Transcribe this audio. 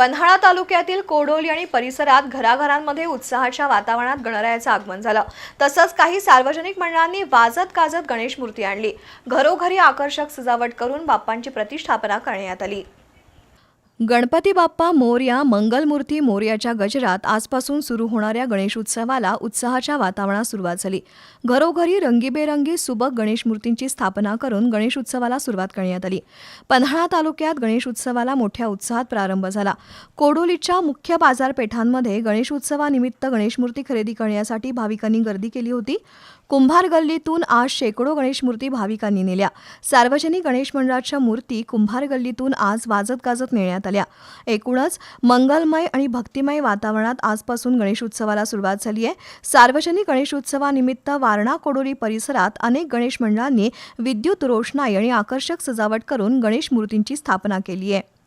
पन्हाळा तालुक्यातील कोडोली आणि परिसरात घराघरांमध्ये उत्साहाच्या वातावरणात गणरायाचं आगमन झालं. तसंच काही सार्वजनिक मंडळांनी वाजत गाजत गणेश मूर्ती आणली. घरोघरी आकर्षक सजावट करून बाप्पांची प्रतिष्ठापना करण्यात आली. गणपती बाप्पा मोर्या मंगलमूर्ती मोर्याच्या गजरात आजपासून सुरू होणाऱ्या गणेशोत्सवाला उत्साहाच्या वातावरणात सुरुवात झाली. घरोघरी रंगीबेरंगी सुबक गणेश मूर्तींची स्थापना करून गणेशोत्सवाला सुरुवात करण्यात आली. पन्हाळा तालुक्यात गणेशोत्सवाला मोठ्या उत्साहात प्रारंभ झाला. कोडोलीच्या मुख्य बाजारपेठांमध्ये गणेशोत्सवानिमित्त गणेशमूर्ती खरेदी करण्यासाठी भाविकांनी गर्दी केली होती. कुंभार गल्लीतून आज शेकडो गणेश मूर्ती भाविकांनी नेल्या. सार्वजनिक गणेश मंडळाच्या मूर्ती कुंभार गल्लीतून आज वाजत गाजत नेण्यात आल्या. एकूणच मंगलमय आणि भक्तिमय वातावरणात आजपासून गणेशोत्सवाला सुरुवात झाली आहे. सार्वजनिक गणेशोत्सवानिमित्त वारणा कोडोली परिसरात अनेक गणेश मंडळांनी विद्युत रोषणाई आणि आकर्षक सजावट करून गणेश मूर्तींची स्थापना केली आहे.